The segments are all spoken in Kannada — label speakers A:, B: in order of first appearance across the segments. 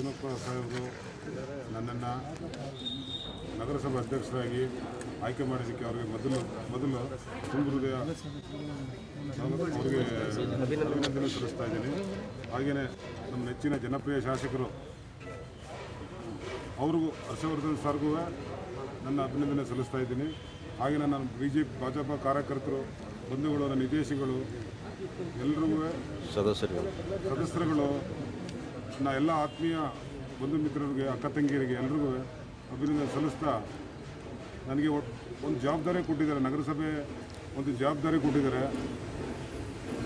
A: ಯಡಿಯೂರಪ್ಪ ಸಾಹೇಬರು ನನ್ನನ್ನು ನಗರಸಭೆ ಅಧ್ಯಕ್ಷರಾಗಿ ಆಯ್ಕೆ ಮಾಡಿದ್ದಕ್ಕೆ ಅವರಿಗೆ ಮೊದಲು ಮೊದಲು ತುಂಬ ಹೃದಯ ಅವರಿಗೆ ಅಭಿನಂದನೆ ಸಲ್ಲಿಸ್ತಾ ಇದ್ದೀನಿ. ಹಾಗೆಯೇ ನಮ್ಮ ನೆಚ್ಚಿನ ಜನಪ್ರಿಯ ಶಾಸಕರು ಅವ್ರಿಗೂ ಹರ್ಷವರ್ಧನ್ ಸರ್ಗೂ ನನ್ನ ಅಭಿನಂದನೆ ಸಲ್ಲಿಸ್ತಾ ಇದ್ದೀನಿ. ಹಾಗೆಯೇ ನನ್ನ ಬಿ ಜೆ ಪಿ ಭಾಜಪ ಕಾರ್ಯಕರ್ತರು ಬಂಧುಗಳು ನನ್ನ ವಿದೇಶಿಗಳು ಎಲ್ರಿಗೂ
B: ಸದಸ್ಯರುಗಳು.
A: ಸದಸ್ಯರುಗಳು ನನ್ನ ಎಲ್ಲ ಆತ್ಮೀಯ ಬಂಧು ಮಿತ್ರರಿಗೆ, ಅಕ್ಕ ತಂಗಿಯರಿಗೆ ಎಲ್ರಿಗೂ ಅಭಿನಂದನೆ ಸಲ್ಲಿಸ್ತಾ ನನಗೆ ಒಂದು ಜವಾಬ್ದಾರಿ ಕೊಟ್ಟಿದ್ದಾರೆ. ನಗರಸಭೆ ಒಂದು ಜವಾಬ್ದಾರಿ ಕೊಟ್ಟಿದ್ದಾರೆ.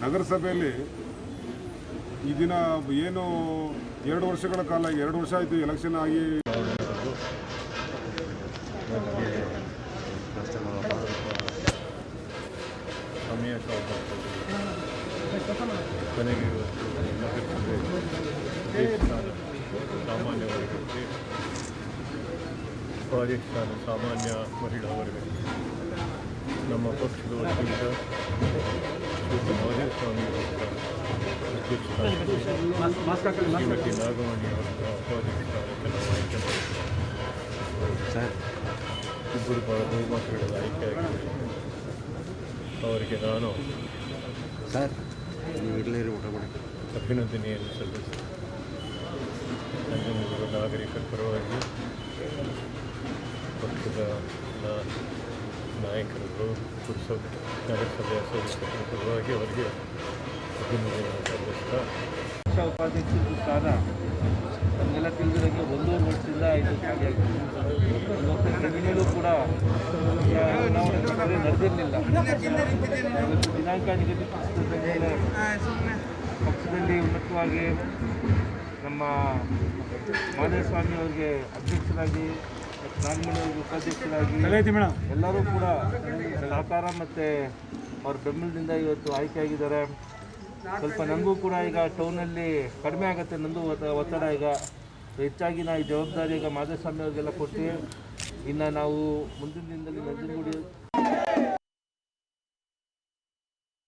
A: ನಗರಸಭೆಯಲ್ಲಿ ಈ ದಿನ ಏನು ಎರಡು ವರ್ಷಗಳ ಕಾಲ, ಎರಡು ವರ್ಷ ಆಯಿತು ಎಲೆಕ್ಷನ್ ಆಗಿ.
C: ಕೊನೆಗೆ ಸಾಮಾನ್ಯ ವರ್ಗಕ್ಕೆ ಸಾಮಾನ್ಯ ಮಹಿಳಾ ವರ್ಗಕ್ಕೆ ನಮ್ಮ ಪಕ್ಷದ ವತಿಯಿಂದ ಶ್ರೀ ಸ್ವಾಮಿ ಅವರ ಶ್ರೀಮತಿ ನಾಗಮಣಿ ಅವರ ಉಪಾಧ್ಯಕ್ಷ ಆಯ್ಕೆ
B: ಸರ್.
C: ಇಬ್ಬರು ಬಹಳ ಬಹುಮತಗಳಲ್ಲಿ ಆಯ್ಕೆಯಾಗಿದ್ದಾರೆ ಅವರಿಗೆ ನಾನು
B: ಸರ್
C: ಅಭಿನಂದನೆಯನ್ನು ಸಲ್ಲಿಸಿ ನಂಜನಗೂಡು ನಾಗರಿಕರ ಪರವಾಗಿ ಪಕ್ಷದ ನಾಯಕರುಗಳು ಪುರಸಭೆ ನಗರಸಭೆಯ ಸದಸ್ಯರ ಪರವಾಗಿ ಅವರಿಗೆ ಅಭಿನಂದನೆಗಳನ್ನು ಸಲ್ಲಿಸ್ತಾ
D: ಪಕ್ಷ ಉಪಾಧ್ಯಕ್ಷರು ಸ್ಥಾನ ನಮಗೆಲ್ಲ ತಿಳಿದಿರೋಕ್ಕೆ ಒಂದೂವರೆ ವರ್ಷದಿಂದ ಇದು ಖಾಲಿಯಾಗಿದೆ ಕೂಡ ಚುನಾವಣೆ ನಡೆದಿರಲಿಲ್ಲ ದಿನಾಂಕ ಮೇಲೆ ಪಕ್ಷದಲ್ಲಿ ಉನ್ನತವಾಗಿ ನಮ್ಮ ಮಾಧವಸ್ವಾಮಿ ಅವರಿಗೆ ಅಧ್ಯಕ್ಷರಾಗಿ ಮತ್ತು ನಾಗಮಣಿ ಅವರಿಗೆ ಉಪಾಧ್ಯಕ್ಷರಾಗಿ ಎಲ್ಲರೂ ಕೂಡ ಸಹಕಾರ ಮತ್ತು ಅವ್ರ ಬೆಂಬಲದಿಂದ ಇವತ್ತು ಆಯ್ಕೆಯಾಗಿದ್ದಾರೆ ಸ್ವಲ್ಪ ನನಗೂ ಕೂಡ ಈಗ ಟೌನಲ್ಲಿ ಕಡಿಮೆ ಆಗುತ್ತೆ ನಂದು ಒತ್ತ- ಒತ್ತಡ ಈಗ. ಹೆಚ್ಚಾಗಿ ನಾವು ಈ ಜವಾಬ್ದಾರಿ ಈಗ ಮಾಧವಸ್ವಾಮಿ ಅವರಿಗೆಲ್ಲ ಕೊಟ್ಟು ಇನ್ನು ನಾವು ಮುಂದಿನ ದಿನದಲ್ಲಿ ನಂಜನಗೂಡು